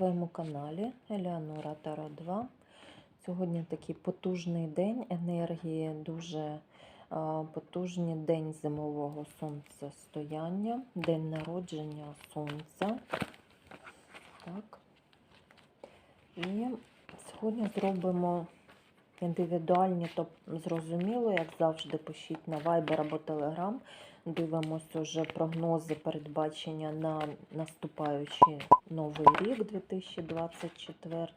своєму каналі Елеонора Таро 2. Сьогодні такий потужний день енергії, дуже потужний день зимового сонцестояння, день народження сонця. Так. І сьогодні зробимо індивідуальні, то зрозуміло, як завжди, пишіть на Viber або Telegram. Дивимося вже прогнози передбачення на наступаючий новий рік 2024.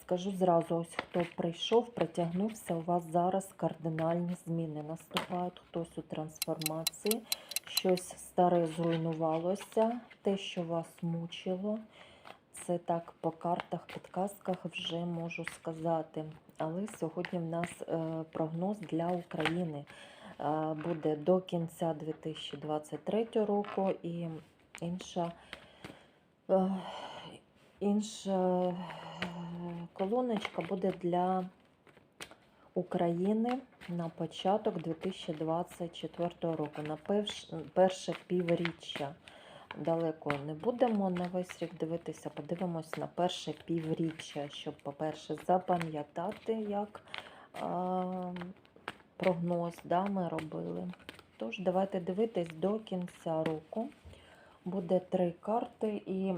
Скажу зразу, ось хто прийшов, притягнувся, у вас зараз кардинальні зміни наступають, хтось у трансформації, щось старе зруйнувалося, те, що вас мучило. Це так по картах, підказках вже можу сказати. Але сьогодні в нас е, прогноз для України буде до кінця 2023 року і інша, е, інша е, колоночка буде для України на початок 2024 року, на перше півріччя. Далеко не будемо на весь рік дивитися, подивимось на перше півріччя, щоб, по-перше, запам'ятати, як прогноз да, ми робили. Тож, давайте дивитись до кінця року. Буде три карти. І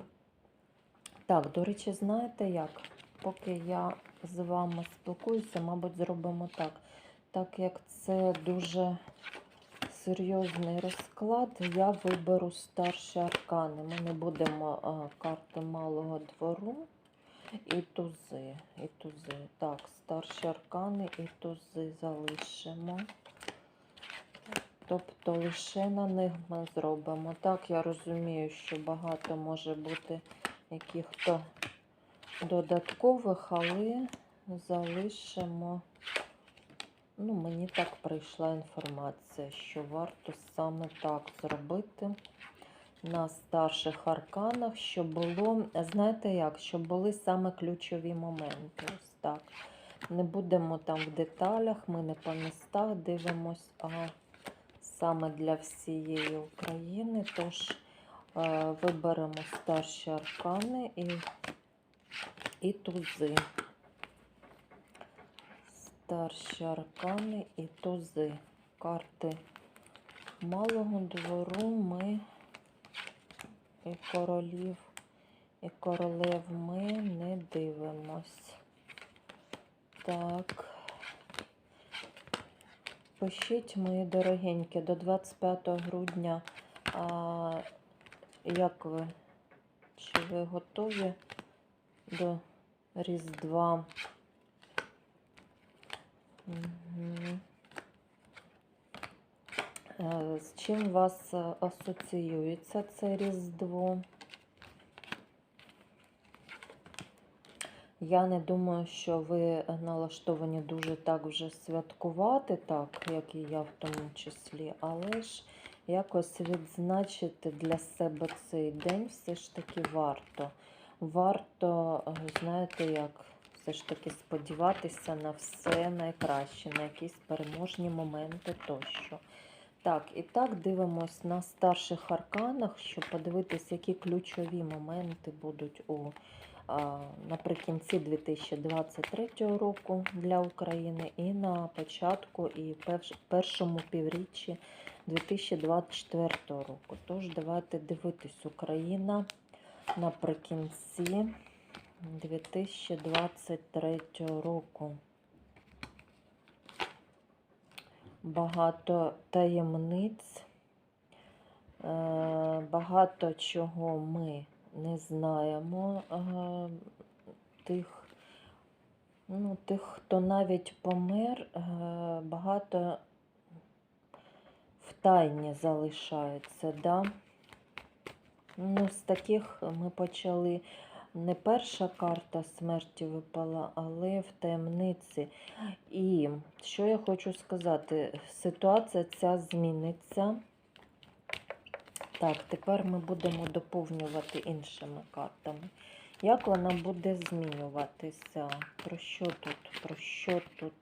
так, до речі, знаєте як? Поки я з вами спілкуюся, мабуть, зробимо так. Так як це дуже серйозний розклад, я виберу старші аркани. Ми не будемо а, карти малого двору і тузи. І тузи. Так, старші аркани і тузи залишимо. Тобто лише на них ми зробимо. Так, я розумію, що багато може бути яких-то додаткових, але залишимо. Ну, мені так прийшла інформація, що варто саме так зробити на старших арканах, щоб було, знаєте як, щоб були саме ключові моменти. Ось так. Не будемо там в деталях, ми не по містах дивимось, а саме для всієї України. Тож е, виберемо старші аркани і, і тузи старші аркани і тузи. Карти малого двору ми і королів, і королев ми не дивимось. Так. Пишіть, мої дорогенькі, до 25 грудня. А, як ви? Чи ви готові до Різдва? Мгм. Е, З чим вас е, асоціюється це Різдво? Я не думаю, що ви налаштовані дуже так вже святкувати, так, як і я в тому числі, але ж якось відзначити для себе цей день все ж таки варто. Варто, е, знаєте, як все ж таки сподіватися на все найкраще, на якісь переможні моменти тощо. Так, і так дивимось на старших арканах, щоб подивитися, які ключові моменти будуть у наприкінці 2023 року для України і на початку і першому півріччі 2024 року. Тож давайте дивитись Україна наприкінці 2023 року. Багато таємниць, е, багато чого ми не знаємо. е, Тих, ну, тих, хто навіть помер, е, багато в тайні залишається. Да? Ну, з таких ми почали не перша карта смерті випала, але в таємниці. І що я хочу сказати, ситуація ця зміниться. Так, тепер ми будемо доповнювати іншими картами. Як вона буде змінюватися? Про що тут? Про що тут?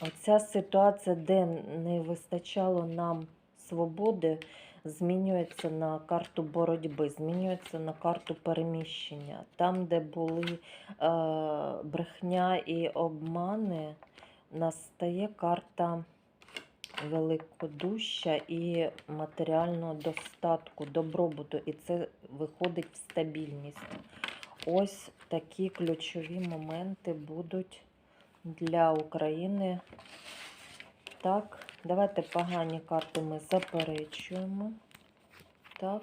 Оця ситуація, де не вистачало нам свободи, змінюється на карту боротьби, змінюється на карту переміщення. Там, де були е, брехня і обмани, настає карта великодуща і матеріального достатку, добробуту, і це виходить в стабільність. Ось такі ключові моменти будуть для України. Так, давайте погані карти ми заперечуємо. Так.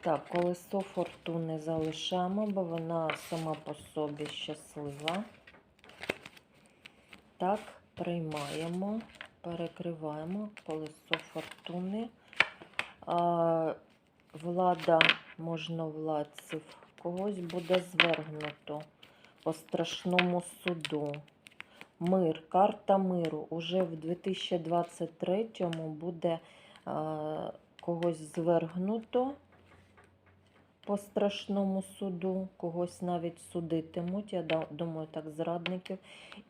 Так, колесо фортуни залишаємо, бо вона сама по собі щаслива. Так, приймаємо, перекриваємо колесо фортуни. А, влада можновладців когось буде звергнуто по страшному суду. Мир, карта миру. Уже в 2023-му буде а, когось звергнуто по страшному суду, когось навіть судитимуть, я думаю, так, зрадників.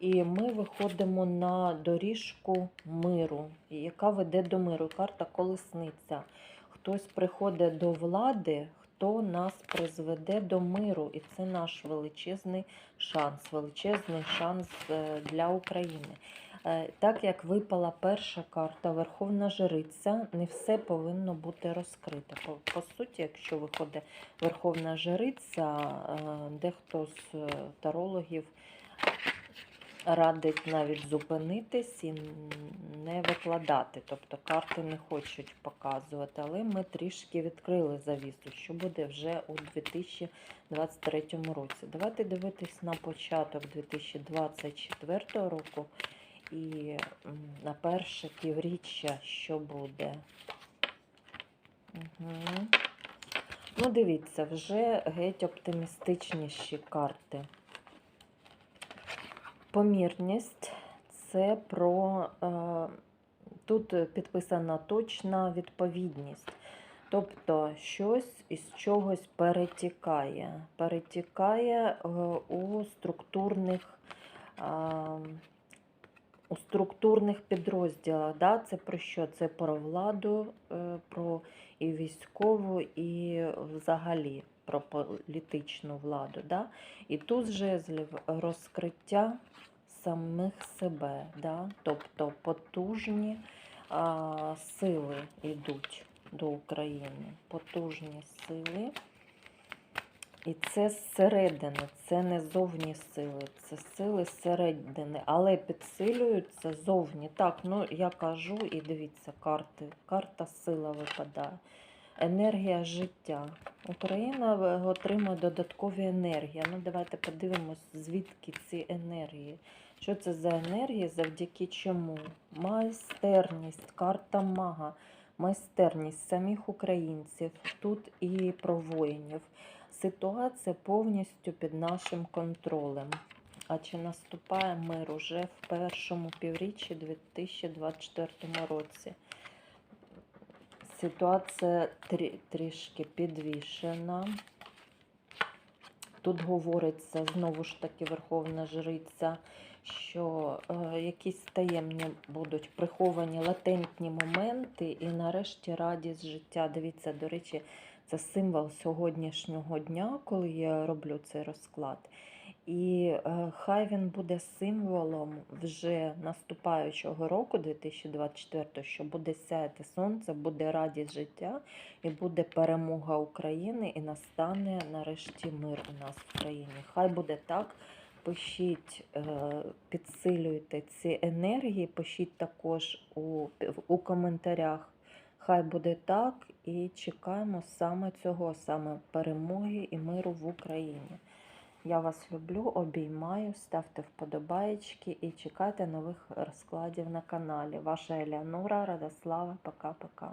І ми виходимо на доріжку миру, яка веде до миру. Карта колесниця. Хтось приходить до влади, хто нас призведе до миру. І це наш величезний шанс, величезний шанс е, для України. Е, Так як випала перша карта, Верховна Жриця, не все повинно бути розкрите. По, по суті, якщо виходить Верховна Жриця, е, дехто з тарологів радить навіть зупинитись і не викладати. Тобто карти не хочуть показувати, але ми трішки відкрили завісу, що буде вже у 2023 році. Давайте дивитись на початок 2024 року і на перше півріччя, що буде. Угу. Ну, дивіться, вже геть оптимістичніші карти. Помірність це про. Е, тут підписана точна відповідність. Тобто щось із чогось перетікає. Перетікає е, у структурних. е, у структурних підрозділах. Да? Це про що? Це про владу, про і військову, і взагалі про політичну владу. Да? І тут жезлів розкриття самих себе, да? тобто потужні а, сили йдуть до України. Потужні сили. І це зсередини, це не зовні сили, це сили зсередини, але підсилюються зовні. Так, ну я кажу, і дивіться, карти. Карта сила випадає. Енергія життя. Україна отримує додаткові енергії. Ну, давайте подивимось, звідки ці енергії. Що це за енергії, завдяки чому? Майстерність, карта мага, майстерність самих українців. Тут і про воїнів. Ситуація повністю під нашим контролем. А чи наступає мир уже в першому півріччі 2024 році? Ситуація трі- трішки підвішена. Тут говориться знову ж таки Верховна Жриця, що е, якісь таємні будуть приховані латентні моменти, і нарешті радість життя. Дивіться, до речі, це символ сьогоднішнього дня, коли я роблю цей розклад. І е, хай він буде символом вже наступаючого року, 2024, що буде сяяти сонце, буде радість життя, і буде перемога України, і настане нарешті мир у нас в країні. Хай буде так. Пишіть, е, підсилюйте ці енергії, пишіть також у, у коментарях. Хай буде так, і чекаємо саме цього, саме перемоги і миру в Україні. Я вас люблю, обіймаю, ставте вподобаєчки і чекайте нових розкладів на каналі. Ваша Еліанура, Радослава, пока-пока.